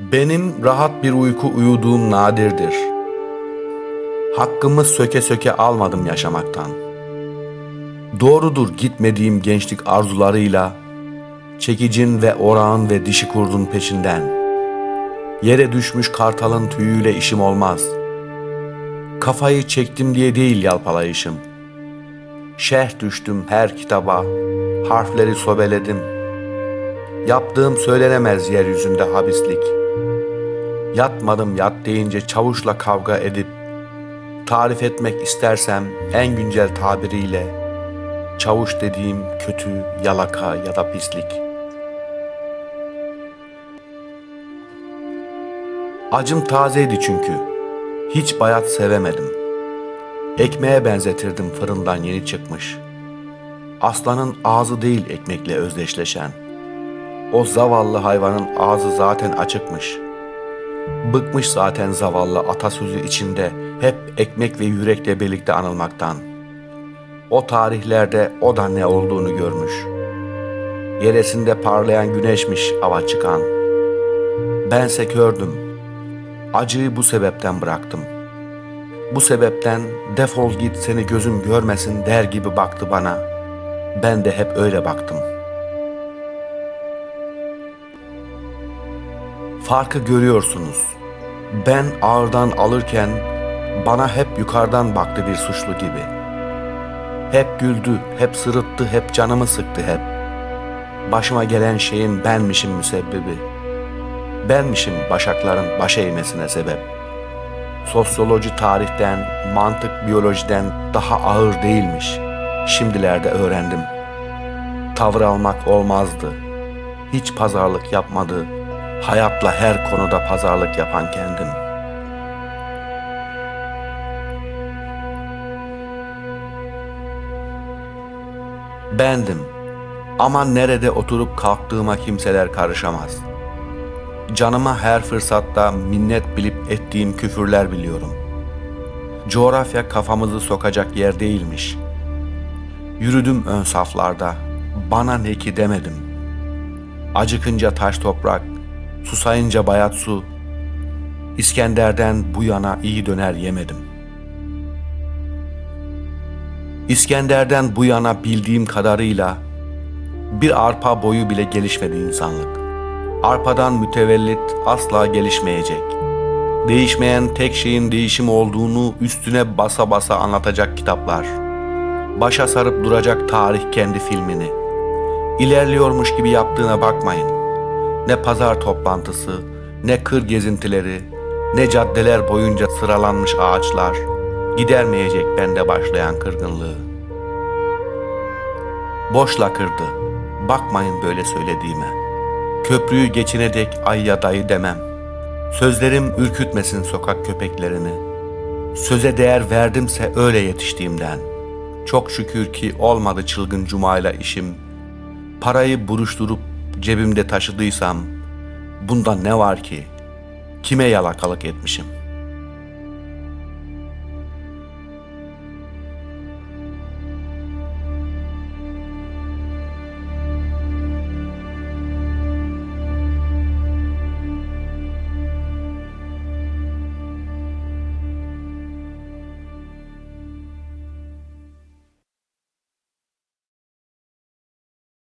Benim rahat bir uyku uyuduğum nadirdir. Hakkımı söke söke almadım yaşamaktan. Doğrudur gitmediğim gençlik arzularıyla, çekicin ve orağın ve dişi kurdun peşinden. Yere düşmüş kartalın tüyüyle işim olmaz. Kafayı çektim diye değil yalpalayışım. Şerh düştüm her kitaba, harfleri sobeledim. Yaptığım söylenemez yeryüzünde habislik. Yatmadım yat deyince çavuşla kavga edip, tarif etmek istersem en güncel tabiriyle, çavuş dediğim kötü, yalaka ya da pislik. Acım tazeydi çünkü. Hiç bayat sevemedim. Ekmeğe benzetirdim fırından yeni çıkmış. Aslanın ağzı değil ekmekle özdeşleşen. O zavallı hayvanın ağzı zaten açıkmış. Bıkmış zaten zavallı atasözü içinde hep ekmek ve yürekle birlikte anılmaktan. O tarihlerde o da ne olduğunu görmüş. Yeresinde parlayan güneşmiş ava çıkan. Bense kördüm. Acıyı bu sebepten bıraktım. Bu sebepten defol git seni gözüm görmesin der gibi baktı bana. Ben de hep öyle baktım. Farkı görüyorsunuz. Ben ağırdan alırken bana hep yukarıdan baktı bir suçlu gibi. Hep güldü, hep sırıttı, hep canımı sıktı hep. Başıma gelen şeyin benmişim müsebbibi. Benmişim başakların baş eğmesine sebep. Sosyoloji tarihten, mantık biyolojiden daha ağır değilmiş. Şimdilerde öğrendim. Tavır almak olmazdı. Hiç pazarlık yapmadı. Hayatla her konuda pazarlık yapan kendim. Bendim. Ama nerede oturup kalktığıma kimseler karışamaz. Canıma her fırsatta minnet bilip ettiğim küfürler biliyorum. Coğrafya kafamızı sokacak yer değilmiş. Yürüdüm ön saflarda, bana ne ki demedim. Acıkınca taş toprak, susayınca bayat su, İskender'den bu yana iyi döner yemedim. İskender'den bu yana bildiğim kadarıyla bir arpa boyu bile gelişmedi insanlık. Arpadan mütevellit asla gelişmeyecek. Değişmeyen tek şeyin değişim olduğunu üstüne basa basa anlatacak kitaplar. Başa sarıp duracak tarih kendi filmini. İlerliyormuş gibi yaptığına bakmayın. Ne pazar toplantısı, ne kır gezintileri, ne caddeler boyunca sıralanmış ağaçlar gidermeyecek bende başlayan kırgınlığı. Boşla kırdı. Bakmayın böyle söylediğime. Köprüyü geçine dek ay ya dayı demem. Sözlerim ürkütmesin sokak köpeklerini. Söze değer verdimse öyle yetiştiğimden. Çok şükür ki olmadı çılgın cumayla işim. Parayı buruşturup cebimde taşıdıysam bunda ne var ki? Kime yalakalık etmişim?''